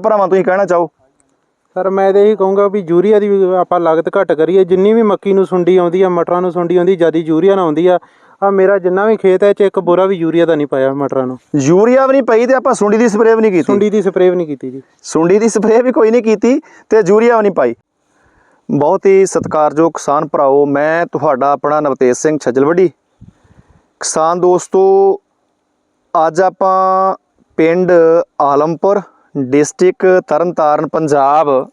ਭਰਾਵਾਂ ਤੁਸੀਂ ਕਹਿਣਾ ਚਾਹੋ? ਸਰ ਮੈਂ ਤਾਂ ਇਹੀ ਕਹੂੰਗਾ ਵੀ ਯੂਰੀਆ ਦੀ ਵੀ ਆਪਾਂ ਲਾਗਤ ਘੱਟ ਕਰੀਏ। ਜਿੰਨੀ ਵੀ ਮੱਕੀ ਨੂੰ ਸੁੰਡੀ ਆਉਂਦੀ ਆ ਮਟਰਾਂ ਨੂੰ ਸੁੰਡੀ ਆਉਂਦੀ ਜਿਆਦੀ ਯੂਰੀਆ ਨਾਲ ਆਉਂਦੀ ਆ ਆ ਮੇਰਾ ਜਿੰਨਾ ਵੀ ਖੇਤ ਹੈ ਚ ਇੱਕ ਬੋਰਾ ਵੀ ਯੂਰੀਆ ਦਾ ਨਹੀਂ ਪਾਇਆ ਮਟਰਾਂ ਨੂੰ। ਯੂਰੀਆ ਵੀ ਨਹੀਂ ਪਈ ਤੇ ਆਪਾਂ ਸੁੰਡੀ ਦੀ ਸਪਰੇਅ ਵੀ ਨਹੀਂ ਕੀਤੀ। ਸੁੰਡੀ ਦੀ ਸਪਰੇਅ ਵੀ ਨਹੀਂ ਕੀਤੀ ਜੀ। ਸੁੰਡੀ ਦੀ ਸਪਰੇਅ ਵੀ ਕੋਈ ਨਹੀਂ ਕੀਤੀ ਤੇ ਯੂਰੀਆ ਵੀ ਨਹੀਂ ਪਾਈ। ਬਹੁਤ ਹੀ ਸਤਿਕਾਰਯੋਗ ਕਿਸਾਨ ਭਰਾਓ ਮੈਂ ਤੁਹਾਡਾ ਆਪਣਾ ਨਵਤੇਜ ਸਿੰਘ ਛਜਲਵੜੀ ਕਿਸਾਨ ਦੋਸਤੋ ਅੱਜ ਆਪਾਂ ਪਿੰਡ ਆਲਮਪੁਰ ਡਿਸਟ੍ਰਿਕਟ ਤਰਨਤਾਰਨ, ਪੰਜਾਬ।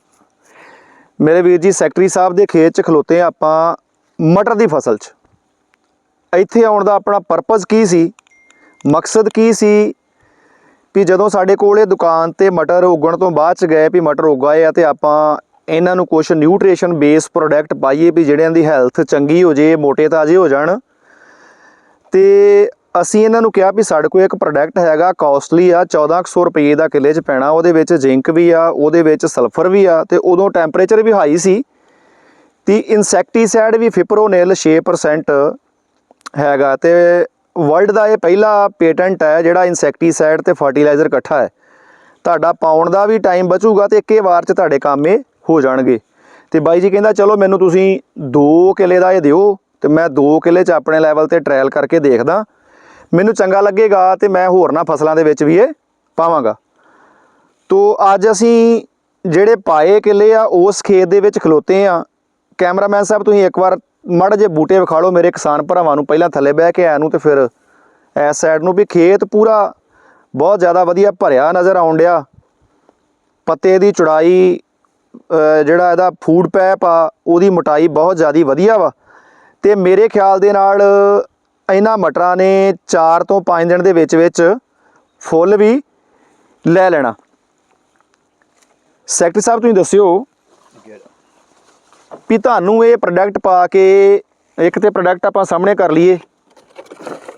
ਮੇਰੇ ਵੀਰ ਜੀ, ਸੈਕਟਰੀ ਸਾਹਿਬ ਦੇ ਖੇਤ 'ਚ ਖਲੋਤੇ ਹਾਂ ਆਪਾਂ ਮਟਰ ਦੀ ਫਸਲ 'ਚ। ਇੱਥੇ ਆਉਣ ਦਾ ਆਪਣਾ ਪਰਪਸ ਕੀ ਸੀ? ਮਕਸਦ ਕੀ ਸੀ? ਵੀ ਜਦੋਂ ਸਾਡੇ ਕੋਲ ਇਹ ਦੁਕਾਨ ਤੇ ਮਟਰ ਉਗਣ ਤੋਂ ਬਾਅਦ ਚ ਗਏ ਵੀ ਮਟਰ ਉਗਾਏ ਆ ਤੇ ਆਪਾਂ ਇਹਨਾਂ ਨੂੰ ਕੁਝ ਨਿਊਟ੍ਰੀਸ਼ਨ ਬੇਸ ਪ੍ਰੋਡਕਟ ਪਾਈਏ ਵੀ ਜਿਹੜਿਆਂ ਦੀ ਹੈਲਥ ਚੰਗੀ ਹੋ ਜੇ, ਮੋਟੇ ਤਾਜ਼ੇ ਹੋ ਜਾਣ। ਤੇ ਅਸੀਂ ਇਹਨਾਂ ਨੂੰ ਕਿਹਾ ਵੀ ਸਾਡੇ ਕੋਲ ਇੱਕ ਪ੍ਰੋਡਕਟ ਹੈਗਾ ਕਾਸਟਲੀ ਆ 1400 ਰੁਪਏ ਦਾ ਕਿੱਲੇ 'ਚ ਪੈਣਾ, ਉਹਦੇ ਵਿੱਚ ਜ਼ਿੰਕ ਵੀ ਆ, ਉਹਦੇ ਵਿੱਚ ਸਲਫਰ ਵੀ ਆ ਤੇ ਉਦੋਂ ਟੈਂਪਰੇਚਰ ਵੀ ਹਾਈ ਸੀ। ਤੇ ਇਨਸੈਕਟੀਸਾਈਡ ਵੀ ਫਿਪਰੋਨਿਲ 6% ਹੈਗਾ ਤੇ ਵਰਲਡ ਦਾ ਇਹ ਪਹਿਲਾ ਪੇਟੈਂਟ ਹੈ ਜਿਹੜਾ ਇਨਸੈਕਟੀਸਾਈਡ ਤੇ ਫਰਟੀਲਾਈਜ਼ਰ ਇਕੱਠਾ ਹੈ। ਤੁਹਾਡਾ ਪਾਉਣ ਦਾ ਵੀ ਟਾਈਮ ਬਚੂਗਾ ਤੇ ਇੱਕੇ ਵਾਰ 'ਚ ਤੁਹਾਡੇ ਕੰਮ ਇਹ ਹੋ ਜਾਣਗੇ। ਤੇ ਬਾਈ ਜੀ ਕਹਿੰਦਾ, ਚਲੋ ਮੈਨੂੰ ਤੁਸੀਂ 2 ਕਿੱਲੇ ਦਾ ਇਹ ਦਿਓ ਤੇ ਮੈਂ 2 ਕਿੱਲੇ 'ਚ ਆਪਣੇ ਲੈਵਲ ਤੇ ਟ੍ਰਾਇਲ ਕਰਕੇ ਦੇਖਦਾ। ਮੈਨੂੰ ਚੰਗਾ ਲੱਗੇਗਾ ਤੇ ਮੈਂ ਹੋਰਨਾਂ ਫਸਲਾਂ ਦੇ ਵਿੱਚ ਵੀ ਇਹ ਪਾਵਾਂਗਾ। ਤੋ ਅੱਜ ਅਸੀਂ ਜਿਹੜੇ ਪਾਏ ਕਿੱਲੇ ਆ, ਉਸ ਖੇਤ ਦੇ ਵਿੱਚ ਖਲੋਤੇ ਆ। ਕੈਮਰਾਮੈਨ ਸਾਹਿਬ, ਤੁਸੀਂ ਇੱਕ ਵਾਰ ਮੜ ਜੇ ਬੂਟੇ ਵਿਖਾ ਲਓ ਮੇਰੇ ਕਿਸਾਨ ਭਰਾਵਾਂ ਨੂੰ, ਪਹਿਲਾਂ ਥੱਲੇ ਬਹਿ ਕੇ ਆਇਆ ਨੂੰ ਤੇ ਫਿਰ ਇਸ ਸਾਈਡ ਨੂੰ ਵੀ ਖੇਤ ਪੂਰਾ ਬਹੁਤ ਜ਼ਿਆਦਾ ਵਧੀਆ ਭਰਿਆ ਨਜ਼ਰ ਆਉਣ ਡਿਆ। ਪੱਤੇ ਦੀ ਚੌੜਾਈ ਜਿਹੜਾ ਇਹਦਾ ਫੂਡ ਪੈਪ ਆ, ਉਹਦੀ ਮੋਟਾਈ ਬਹੁਤ ਜ਼ਿਆਦਾ ਵਧੀਆ ਵਾ। ਤੇ ਮੇਰੇ ਖਿਆਲ ਦੇ ਨਾਲ ਇਹਨਾਂ ਮਟਰਾਂ ਨੇ 4 ਤੋਂ 5 ਦਿਨ ਦੇ ਵਿੱਚ ਵਿੱਚ ਫੁੱਲ ਵੀ ਲੈ ਲੈਣਾ। ਸੈਕਟਰੀ ਸਾਹਿਬ ਤੁਸੀਂ ਦੱਸਿਓ ਵੀ ਤੁਹਾਨੂੰ ਇਹ ਪ੍ਰੋਡਕਟ ਪਾ ਕੇ ਇੱਕ ਤੇ ਪ੍ਰੋਡਕਟ ਆਪਾਂ ਸਾਹਮਣੇ ਕਰ ਲਈਏ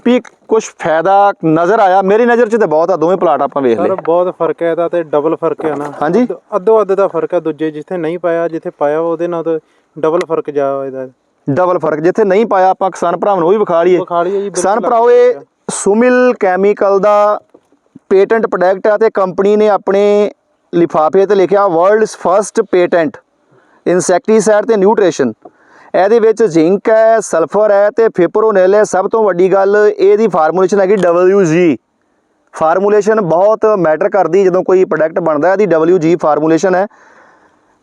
ਵੀ ਕੁਝ ਫਾਇਦਾ ਨਜ਼ਰ ਆਇਆ। ਮੇਰੀ ਨਜ਼ਰ 'ਚ ਤੇ ਬਹੁਤ ਆ ਦੋਵੇਂ ਪਲਾਟ ਆਪਾਂ ਵੇਖ ਸਰ ਲਏ ਬਹੁਤ ਫ਼ਰਕ ਹੈ ਇਹਦਾ ਤੇ ਡਬਲ ਫ਼ਰਕ ਹੈ ਨਾ। ਹਾਂਜੀ। ਅੱਧ- ਅੱਧੋ ਅੱਧ ਦਾ ਫ਼ਰਕ ਹੈ ਦੂਜੇ ਜਿੱਥੇ ਨਹੀਂ ਪਾਇਆ ਜਿੱਥੇ ਪਾਇਆ ਉਹਦੇ ਨਾਲ ਤਾਂ ਡਬਲ ਫ਼ਰਕ ਜਾ ਇਹਦਾ। ਡਬਲ ਫ਼ਰਕ ਜਿੱਥੇ ਨਹੀਂ ਪਾਇਆ ਆਪਾਂ ਕਿਸਾਨ ਭਰਾਵਾਂ ਨੂੰ ਉਹ ਵੀ ਵਿਖਾ ਲਈਏ। ਵਿਖਾ ਲਈਏ ਜੀ, ਬਿਲਕੁਲ ਕਿਸਾਨ ਭਰਾਓ ਇਹ ਸੁਮਿਲ ਕੈਮੀਕਲ ਦਾ ਪੇਟੈਂਟ ਪ੍ਰੋਡਕਟ ਆ ਤੇ ਕੰਪਨੀ ਨੇ ਆਪਣੇ ਲਿਫਾਫੇ ਤੇ ਲਿਖਿਆ ਵਰਲਡਸ ਫਰਸਟ ਪੇਟੈਂਟ ਇਨਸੈਕਟੀਸਾਈਡ ਤੇ ਨਿਊਟ੍ਰੀਸ਼ਨ। ਇਹਦੇ ਵਿੱਚ ਜ਼ਿੰਕ ਹੈ ਸਲਫਰ ਹੈ ਤੇ ਫਿਪਰੋਨਿਲ ਹੈ। ਸਭ ਤੋਂ ਵੱਡੀ ਗੱਲ ਇਹਦੀ ਫਾਰਮੂਲੇਸ਼ਨ ਹੈਗੀ WG ਫਾਰਮੂਲੇਸ਼ਨ ਬਹੁਤ ਮੈਟਰ ਕਰਦੀ ਜਦੋਂ ਕੋਈ ਪ੍ਰੋਡਕਟ ਬਣਦਾ ਇਹਦੀ WG ਫਾਰਮੂਲੇਸ਼ਨ ਹੈ।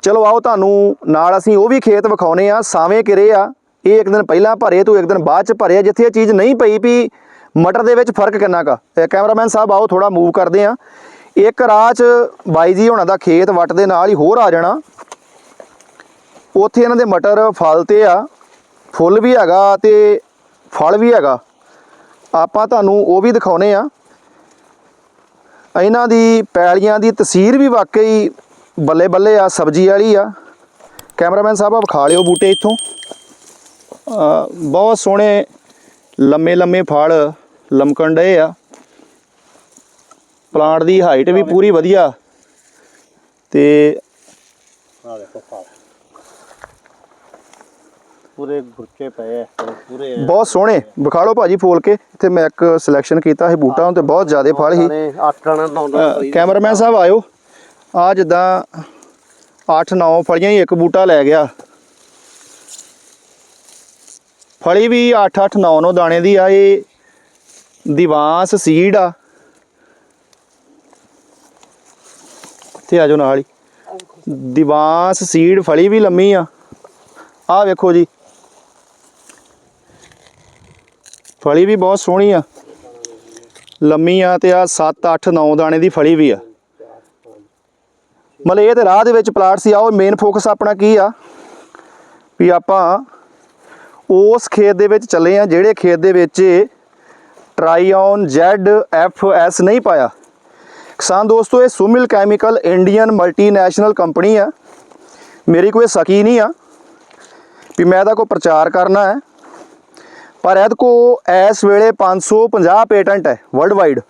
ਚਲੋ ਆਓ ਤੁਹਾਨੂੰ ਨਾਲ ਅਸੀਂ ਉਹ ਵੀ ਖੇਤ ਵਿਖਾਉਨੇ ਆ, ਸਾਵੇਂ ਕਿਰੇ ਆ। ਇਹ ਇੱਕ ਦਿਨ ਪਹਿਲਾਂ ਭਰੇ, ਤੂੰ ਇੱਕ ਦਿਨ ਬਾਅਦ ਚ ਭਰੇ ਆ। ਜਿੱਥੇ ਇਹ ਚੀਜ਼ ਨਹੀਂ ਪਈ ਵੀ ਮਟਰ ਦੇ ਵਿੱਚ ਫ਼ਰਕ ਕਿੰਨਾ ਕਾ ਕੈਮਰਾਮੈਨ ਸਾਹਿਬ ਆਓ ਥੋੜਾ ਮੂਵ ਕਰਦੇ ਆ। ਇੱਕ ਰਾਹ ਚ ਬਾਈ ਜੀ ਹੋਣਾ ਦਾ ਖੇਤ ਵੱਟ ਦੇ ਨਾਲ ਹੀ ਹੋਰ ਆ ਜਾਣਾ। ਉੱਥੇ ਇਹਨਾਂ ਦੇ ਮਟਰ ਫਲ ਤੇ ਆ, ਫੁੱਲ ਵੀ ਹੈਗਾ ਤੇ ਫਲ ਵੀ ਹੈਗਾ। ਆਪਾਂ ਤੁਹਾਨੂੰ ਉਹ ਵੀ ਦਿਖਾਉਨੇ ਆ। ਇਹਨਾਂ ਦੀ ਪੈਲੀਆਂ ਦੀ ਤਸਵੀਰ ਵੀ ਵਾਕਈ ਬੱਲੇ ਬੱਲੇ ਆ ਸਬਜ਼ੀ ਵਾਲੀ ਆ। ਕੈਮਰਾਮੈਨ ਸਾਹਿਬ ਆ ਵਿਖਾ ਲਿਓ ਬੂਟੇ ਇੱਥੋਂ। ਬਹੁਤ ਸੋਹਣੇ ਲੰਮੇ ਲੰਮੇ ਫਲ ਲਮਕਣ ਡਏ ਆ। ਪਲਾਂਟ ਦੀ ਹਾਈਟ ਵੀ ਪੂਰੀ ਵਧੀਆ। ਤੇ ਆ ਦੇਖੋ ਫਲ ਪੂਰੇ ਗੁਰਕੇ ਪਏ ਆ ਪੂਰੇ ਬਹੁਤ ਸੋਹਣੇ। ਵਿਖਾ ਲਓ ਭਾਜੀ ਫੋਲ ਕੇ। ਇੱਥੇ ਮੈਂ ਇੱਕ ਸਿਲੈਕਸ਼ਨ ਕੀਤਾ ਸੀ ਬੂਟਾ ਤੇ ਬਹੁਤ ਜ਼ਿਆਦਾ ਫਲ ਸੀ। ਨੇ 8 ਆਣਾ 9 ਅ, ਕੈਮਰਾਮੈਨ ਸਾਹਿਬ ਆਇਓ। ਆ ਜਿੱਦਾਂ 8-9 ਫਲੀਆਂ ਹੀ ਇੱਕ ਬੂਟਾ ਲੈ ਗਿਆ। ਫਲੀ ਵੀ 8-8 9-9 ਦਾਣੇ ਦੀ ਆ, ਇਹ ਦਿਵਾਂਸ ਸੀਡ ਆ। ਅਤੇ ਆ ਜਾਓ ਨਾਲ ਹੀ। ਦਿਵਾਂਸ ਸੀਡ ਫਲੀ ਵੀ ਲੰਮੀ ਆ। ਆ ਵੇਖੋ ਜੀ। ਫਲੀ ਵੀ ਬਹੁਤ ਸੋਹਣੀ ਆ। ਲੰਮੀ ਆ ਤੇ ਆ 7 8 9 ਦਾਣੇ ਦੀ ਫਲੀ ਵੀ ਆ। ਮਤਲਬ ਇਹ ਤੇ ਰਾਹ ਦੇ ਵਿੱਚ ਪਲਾਟ ਸੀ ਆ ਉਹ ਮੇਨ ਫੋਕਸ ਆਪਣਾ ਕੀ ਆ? ਵੀ ਆਪਾਂ ਉਸ ਖੇਤ ਦੇ ਵਿੱਚ ਚੱਲੇ ਆ, ਜਿਹੜੇ ਖੇਤ ਦੇ ਵਿੱਚ ਟਰਾਈਓਨ ਜ਼ੈਡ ਐਫ ਐਸ ਨਹੀਂ ਪਾਇਆ। ਕਿਸਾਨ ਦੋਸਤੋ, ਇਹ Sumil chemical Indian multinational company ਆ। ਮੇਰੀ ਕੋਈ ਸਕੀ ਨਹੀਂ ਆ ਵੀ ਮੈਂ ਇਹਦਾ ਕੋਈ ਪ੍ਰਚਾਰ ਕਰਨਾ ਹੈ। ਪਰ ਇਹਦੇ ਕੋ ਇਸ ਵੇਲੇ 550 ਪੇਟੈਂਟ ਹੈ world wide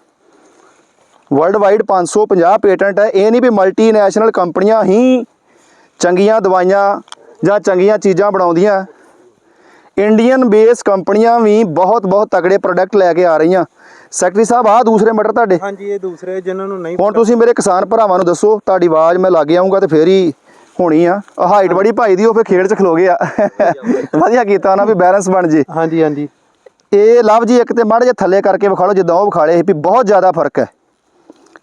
world wide 550 patent ਹੈ। ਇਹ ਨਹੀਂ ਵੀ ਮਲਟੀਨੈਸ਼ਨਲ ਕੰਪਨੀਆਂ ਹੀ ਚੰਗੀਆਂ ਦਵਾਈਆਂ ਜਾਂ ਚੰਗੀਆਂ ਚੀਜ਼ਾਂ ਬਣਾਉਂਦੀਆਂ। ਇੰਡੀਅਨ ਬੇਸ ਕੰਪਨੀਆਂ ਵੀ ਬਹੁਤ ਬਹੁਤ ਤਕੜੇ ਪ੍ਰੋਡਕਟ ਲੈ ਕੇ ਆ ਰਹੀਆਂ। ਸੈਕਟਰੀ ਸਾਹਿਬ ਆਹ ਦੂਸਰੇ ਮਟਰ ਤੁਹਾਡੇ? ਹਾਂਜੀ ਇਹ ਦੂਸਰੇ ਜਿਨ੍ਹਾਂ ਨੂੰ ਨਹੀਂ ਹੁਣ ਤੁਸੀਂ ਮੇਰੇ ਕਿਸਾਨ ਭਰਾਵਾਂ ਨੂੰ ਦੱਸੋ ਤੁਹਾਡੀ ਆਵਾਜ਼ ਮੈਂ ਲੱਗ ਆਉਂਗਾ ਤੇ ਫੇਰ ਹੀ ਹੋਣੀ ਆ। ਹਾਈਟ ਬੜੀ ਭਾਈ ਦੀ ਉਹ ਫੇਰ ਖੇਡ ਚ ਖਲੋ ਗਿਆ ਵਧੀਆ ਕੀਤਾ ਨਾ ਵੀ ਬੈਲੈਂਸ ਬਣ ਜੇ। ਹਾਂਜੀ ਹਾਂਜੀ। ਇਹ ਲਵ ਜੀ ਇੱਕ ਤੇ ਮਾੜੇ ਜਿਹਾ ਥੱਲੇ ਕਰਕੇ ਵਿਖਾ ਲਓ ਜਿੱਦਾਂ ਉਹ ਵਿਖਾਲੇ ਸੀ ਵੀ ਬਹੁਤ ਜ਼ਿਆਦਾ ਫ਼ਰਕ ਹੈ।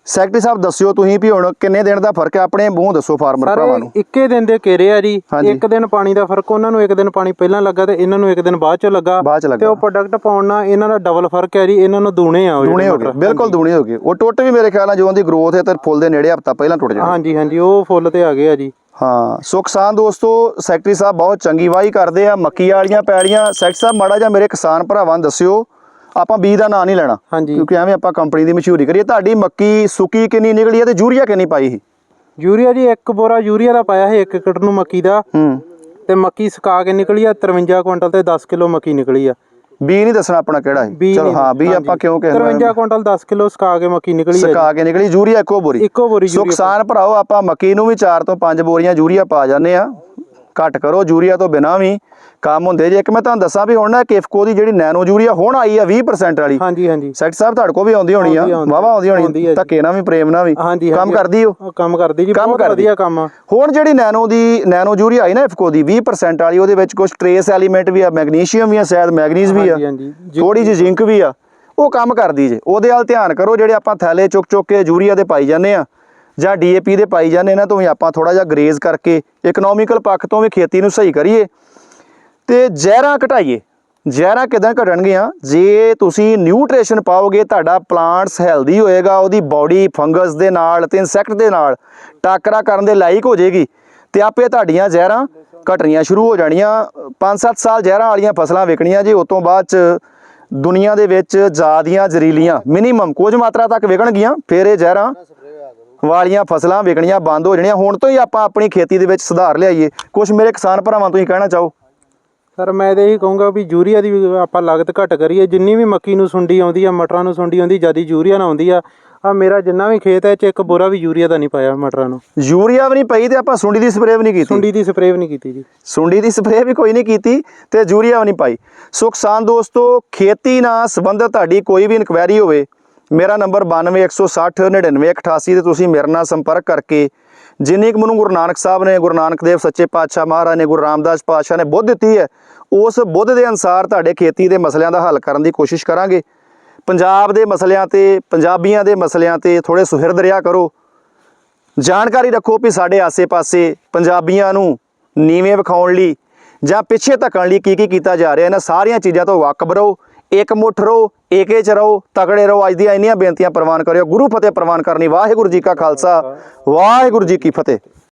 ਸੈਕਟਰੀ ਸਾਹਿਬ ਦੱਸਿਓ ਤੁਸੀਂ ਵੀ ਹੁਣ ਕਿੰਨੇ ਦਿਨ ਦਾ ਫ਼ਰਕ ਹੈ? ਆਪਣੇ ਮੂੰਹ ਦੱਸੋ ਫਾਰਮਰ ਭਰਾਵਾਂ ਨੂੰ। ਇੱਕੇ ਦਿਨ ਦੇ ਘੇਰੇ ਆ ਜੀ। ਇੱਕ ਦਿਨ ਪਾਣੀ ਦਾ ਫ਼ਰਕ ਉਹਨਾਂ ਨੂੰ ਇੱਕ ਦਿਨ ਪਾਣੀ ਪਹਿਲਾਂ ਲੱਗਾ ਤੇ ਇਹਨਾਂ ਨੂੰ ਇੱਕ ਦਿਨ ਬਾਅਦ ਚ ਲੱਗਾ। ਤੇ ਉਹ ਪ੍ਰੋਡਕਟ ਪਾਉਣ ਨਾਲ ਇਹਨਾਂ ਦਾ ਡਬਲ ਫ਼ਰਕ ਹੈ ਜੀ ਇਹਨਾਂ ਨੂੰ ਦੂਣੇ ਆ ਦੂਣੇ ਹੋ ਗਏ। ਬਿਲਕੁਲ ਦੂਣੇ ਹੋ ਗਏ। ਉਹ ਟੁੱਟ ਵੀ ਮੇਰੇ ਖਿਆਲ ਨਾਲ ਜਦੋਂ ਦੀ ਗਰੋਥ ਹੈ ਤੇ ਫੁੱਲ ਦੇ ਨੇੜੇ ਹਫਤਾ ਪਹਿਲਾਂ ਟੁੱਟ ਜਾਣਾ। ਹਾਂਜੀ ਹਾਂਜੀ ਉਹ ਫੁੱਲ ਤੇ ਆ ਗਏ ਆ ਜੀ। ਹਾਂ ਸੋ ਕਿਸਾਨ ਦੋਸਤੋ ਸੈਕਟਰੀ ਸਾਹਿਬ ਬਹੁਤ ਚੰਗੀ ਵਾਹੀ ਕਰਦੇ ਆ ਮੱਕੀ ਵਾਲੀਆਂ ਪੈੜੀਆਂ। ਸੈਕਟਰੀ ਸਾਹਿਬ ਮਾੜਾ ਜਿਹਾ ਮੇਰੇ ਕਿਸਾਨ ਭਰਾਵਾਂ ਨੂੰ ਦੱਸਿਓ ਆਪਾਂ ਬੀਜ ਦਾ ਨਾਂ ਨਹੀਂ ਲੈਣਾ। ਹਾਂਜੀ। ਕਿਉਂਕਿ ਐਵੇਂ ਆਪਾਂ ਕੰਪਨੀ ਦੀ ਮਸ਼ਹੂਰੀ ਕਰੀਏ। ਤੁਹਾਡੀ ਮੱਕੀ ਸੁੱਕੀ ਕਿੰਨੀ ਨਿਕਲੀ ਹੈ ਤੇ ਯੂਰੀਆ ਕਿੰਨੀ ਪਾਈ ਸੀ? ਯੂਰੀਆ ਜੀ ਇੱਕ ਬੋਰਾ ਯੂਰੀਆ ਦਾ ਪਾਇਆ ਸੀ 1 ਏਕੜ ਨੂੰ ਮੱਕੀ ਦਾ। ਹੂੰ। ਤੇ ਮੱਕੀ ਸੁਕਾ ਕੇ ਨਿਕਲੀ ਆ 53 ਕੁਇੰਟਲ ਤੇ 10 ਕਿਲੋ ਮੱਕੀ ਨਿਕਲੀ ਆ। ਬੀ ਨਹੀਂ ਦੱਸਣਾ ਆਪਣਾ ਕਿਹੜਾ ਹੈ ਚਲੋ ਹਾਂ ਬੀ ਆਪਾਂ ਕਿਉਂ ਕਹਿੰਦੇ 53 ਕੁਇੰਟਲ 10 ਕਿਲੋ ਸੁਕਾ ਕੇ ਮੱਕੀ ਨਿਕਲੀ ਆ ਸਕਾ ਕੇ ਨਿਕਲੀ ਯੂਰੀਆ ਇੱਕੋ ਬੋਰੀ। ਇੱਕੋ ਬੋਰੀ ਸੋ ਯੂਰੀਆ ਕਿਸਾਨ ਭਰਾਓ ਆਪਾਂ ਮੱਕੀ ਨੂੰ ਵੀ 4 ਤੋਂ 5 ਬੋਰੀਆਂ ਯੂਰੀਆ ਪਾ ਜਾਂਦੇ ਆ। ਘੱਟ ਕਰੋ ਯੂਰੀਆ ਤੋਂ ਬਿਨਾ ਵੀ ਕੰਮ ਹੁੰਦੇ। ਜੇ ਇੱਕ ਮੈਂ ਤੁਹਾਨੂੰ ਦੱਸਾਂ ਵੀ ਹੁਣ ਨਾ ਕਿਫਕੋ ਦੀ ਜਿਹੜੀ ਨੈਨੋ ਯੂਰੀਆ ਹੁਣ ਆਈ ਆ 20% ਵਾਲੀ। ਹਾਂਜੀ ਹਾਂਜੀ। ਸੈਕਟ ਸਾਹਿਬ ਤੁਹਾਡੇ ਕੋਲ ਵੀ ਆਉਂਦੀ ਹੋਣੀ ਆ। ਵਾਵਾ ਆਉਂਦੀ। ਹੋਣੀ। ਧੱਕੇ ਨਾਲ ਵੀ ਪ੍ਰੇਮ ਨਾਲ ਵੀ। ਕੰਮ। ਕਰਦੀ ਉਹ? ਕੰਮ ਕਰਦੀ ਜੀ ਬਹੁਤ। ਵਧੀਆ ਕੰਮ ਹੁਣ ਜਿਹੜੀ ਨੈਨੋ ਦੀ ਨੈਨੋ ਯੂਰੀਆ ਆਈ ਨਾ ਇਫਕੋ ਦੀ 20% ਵਾਲੀ ਉਹਦੇ ਵਿੱਚ ਕੁਝ ਟ੍ਰੇਸ ਐਲੀਮੈਂਟ ਵੀ ਆ ਮੈਗਨੀਸ਼ੀਅਮ ਵੀ ਆ ਸ਼ਾਇਦ ਮੈਗਨੀਜ਼ ਵੀ ਆ। ਥੋੜੀ ਜਿਹੀ ਜ਼ਿੰਕ ਵੀ ਆ। ਉਹ ਕੰਮ ਕਰਦੀ ਜੇ। ਉਹਦੇ ਵੱਲ ਧਿਆਨ ਕਰੋ ਜਿਹੜੇ ਆਪਾਂ ਥੈਲੇ ਚੁੱਕ ਚੁੱਕ ਕੇ ਯੂਰੀਆ ਦੇ ਪਾਈ ਜਾਂਦੇ ਆ। ਜਾਂ ਡੀਏਪੀ ਦੇ ਪਾਈ ਜਾਂਦੇ ਇਹਨਾਂ ਤੋਂ ਵੀ ਆਪਾਂ ਥੋੜਾ ਜਿਹਾ ਗਰੇਜ਼ ਕਰਕੇ ਇਕਨੋਮਿਕਲ ਪੱਖ ਤੋਂ ਵੀ ਖੇਤੀ ਨੂੰ ਸਹੀ ਕਰੀਏ। ਤੇ ਜ਼ਹਿਰਾਂ ਘਟਾਈਏ। ਜ਼ਹਿਰਾਂ ਕਿਦਾਂ ਘਟਣਗੀਆਂ? ਜੇ ਤੁਸੀਂ ਨਿਊਟ੍ਰੀਸ਼ਨ ਪਾਓਗੇ, ਤੁਹਾਡਾ ਪਲਾਂਟਸ ਹੈਲਦੀ ਹੋਏਗਾ, ਉਹਦੀ ਬਾਡੀ ਫੰਗਸ ਦੇ ਨਾਲ ਤੇ ਇਨਸੈਕਟ ਦੇ ਨਾਲ ਟਾਕਰਾ ਕਰਨ ਦੇ ਲਾਇਕ ਹੋ ਜਾਏਗੀ। ਤੇ ਆਪੇ ਤੁਹਾਡੀਆਂ ਜ਼ਹਿਰਾਂ ਘਟਣੀਆਂ ਸ਼ੁਰੂ ਹੋ ਜਾਣੀਆਂ। 5-7 ਸਾਲ ਜ਼ਹਿਰਾਂ ਵਾਲੀਆਂ ਫਸਲਾਂ ਵਿਕਣੀਆਂ ਜੀ ਉਸ ਤੋਂ ਬਾਅਦ ਚ ਦੁਨੀਆ ਦੇ ਵਿੱਚ ਜ਼ਿਆਦੀਆਂ ਜ਼ਰੀਲੀਆਂ ਮਿਨੀਮਮ ਕੁਝ ਮਾਤਰਾ ਤੱਕ ਵਿਕਣਗੀਆਂ, ਫਿਰ ਇਹ ਜ਼ਹਿਰਾਂ ਵਾਲੀਆਂ ਫਸਲਾਂ ਵਿਕਣੀਆਂ ਬੰਦ ਹੋ ਜਾਣੀਆਂ। ਹੁਣ ਤੋਂ ਹੀ ਆਪਾਂ ਆਪਣੀ ਖੇਤੀ ਦੇ ਵਿੱਚ ਸੁਧਾਰ ਲਿਆਈਏ। ਕੁਝ ਮੇਰੇ ਕਿਸਾਨ ਭਰਾਵਾਂ ਤੁਸੀਂ ਕਹਿਣਾ ਚਾਹੋ। ਸਰ ਮੈਂ ਤਾਂ ਇਹੀ ਕਹੂੰਗਾ ਵੀ ਯੂਰੀਆ ਦੀ ਆਪਾਂ ਲਾਗਤ ਘੱਟ ਕਰੀਏ। ਜਿੰਨੀ ਵੀ ਮੱਕੀ ਨੂੰ ਸੁੰਡੀ ਆਉਂਦੀ ਆ ਮਟਰਾਂ ਨੂੰ ਸੁੰਡੀ ਆਉਂਦੀ ਜਿਆਦੀ ਯੂਰੀਆ ਨਾਲ ਆਉਂਦੀ ਆ ਆ ਮੇਰਾ ਜਿੰਨਾ ਵੀ ਖੇਤ ਹੈ ਚ ਇੱਕ ਬੋਰਾ ਵੀ ਯੂਰੀਆ ਦਾ ਨਹੀਂ ਪਾਇਆ ਮਟਰਾਂ ਨੂੰ। ਯੂਰੀਆ ਵੀ ਨਹੀਂ ਪਈ ਤੇ ਆਪਾਂ ਸੁੰਡੀ ਦੀ ਸਪਰੇਅ ਵੀ ਨਹੀਂ ਕੀਤੀ। ਸੁੰਡੀ ਦੀ ਸਪਰੇਅ ਵੀ ਨਹੀਂ ਕੀਤੀ ਜੀ। ਸੁੰਡੀ ਦੀ ਸਪਰੇਅ ਵੀ ਕੋਈ ਨਹੀਂ ਕੀਤੀ ਤੇ ਯੂਰੀਆ ਵੀ ਨਹੀਂ ਪਾਈ। ਸੋ ਕਿਸਾਨ ਦੋਸਤੋ ਖੇਤੀ ਨਾਲ ਸੰਬੰਧਿਤ ਤੁਹਾਡੀ ਕੋਈ ਵੀ ਇਨਕੁਆਇਰੀ ਹੋਵੇ ਮੇਰਾ ਨੰਬਰ 9216 9988 ਤੇ ਤੁਸੀਂ ਮੇਰੇ ਨਾਲ ਸੰਪਰਕ ਕਰਕੇ ਜਿੰਨੀ ਕੁ ਮੈਨੂੰ ਗੁਰੂ ਨਾਨਕ ਸਾਹਿਬ ਨੇ, ਗੁਰੂ ਨਾਨਕ ਦੇਵ ਸੱਚੇ ਪਾਤਸ਼ਾਹ ਮਹਾਰਾਜ ਨੇ, ਗੁਰੂ ਰਾਮਦਾਸ ਪਾਤਸ਼ਾਹ ਨੇ ਬੁੱਧ ਦਿੱਤੀ ਹੈ, ਉਸ ਬੁੱਧ ਦੇ ਅਨਸਾਰ ਤੁਹਾਡੇ ਖੇਤੀ ਦੇ ਮਸਲਿਆਂ ਦਾ ਹੱਲ ਕਰਨ ਦੀ ਕੋਸ਼ਿਸ਼ ਕਰਾਂਗੇ। ਪੰਜਾਬ ਦੇ ਮਸਲਿਆਂ ਤੇ, ਪੰਜਾਬੀਆਂ ਦੇ ਮਸਲਿਆਂ ਤੇ ਥੋੜੇ ਸੁਹਿਰਦ ਰਿਹਾ ਕਰੋ। ਜਾਣਕਾਰੀ ਰੱਖੋ ਵੀ ਸਾਡੇ ਆਸੇ-ਪਾਸੇ ਪੰਜਾਬੀਆਂ ਨੂੰ ਨੀਵੇਂ ਵਿਖਾਉਣ ਲਈ ਜਾਂ ਪਿੱਛੇ ਧੱਕਣ ਲਈ ਕੀ ਕੀ ਕੀਤਾ ਜਾ ਰਿਹਾ, ਇਹਨਾਂ ਸਾਰੀਆਂ ਚੀਜ਼ਾਂ ਤੋਂ ਵਾਕਬ ਰਹੋ ਇੱਕ ਮੁੱਠ ਰਹੋ ਏਕੇ ਚ ਰਹੋ, ਤਕੜੇ ਰਹੋ। ਅੱਜ ਦੀਆਂ ਇੰਨੀਆਂ ਬੇਨਤੀਆਂ ਪ੍ਰਵਾਨ ਕਰਿਓ। ਗੁਰੂ ਫਤਿਹ ਪ੍ਰਵਾਨ ਕਰਨੀ ਵਾਹਿਗੁਰੂ ਜੀ ਕਾ ਖਾਲਸਾ, ਵਾਹਿਗੁਰੂ ਜੀ ਕੀ ਫਤਿਹ।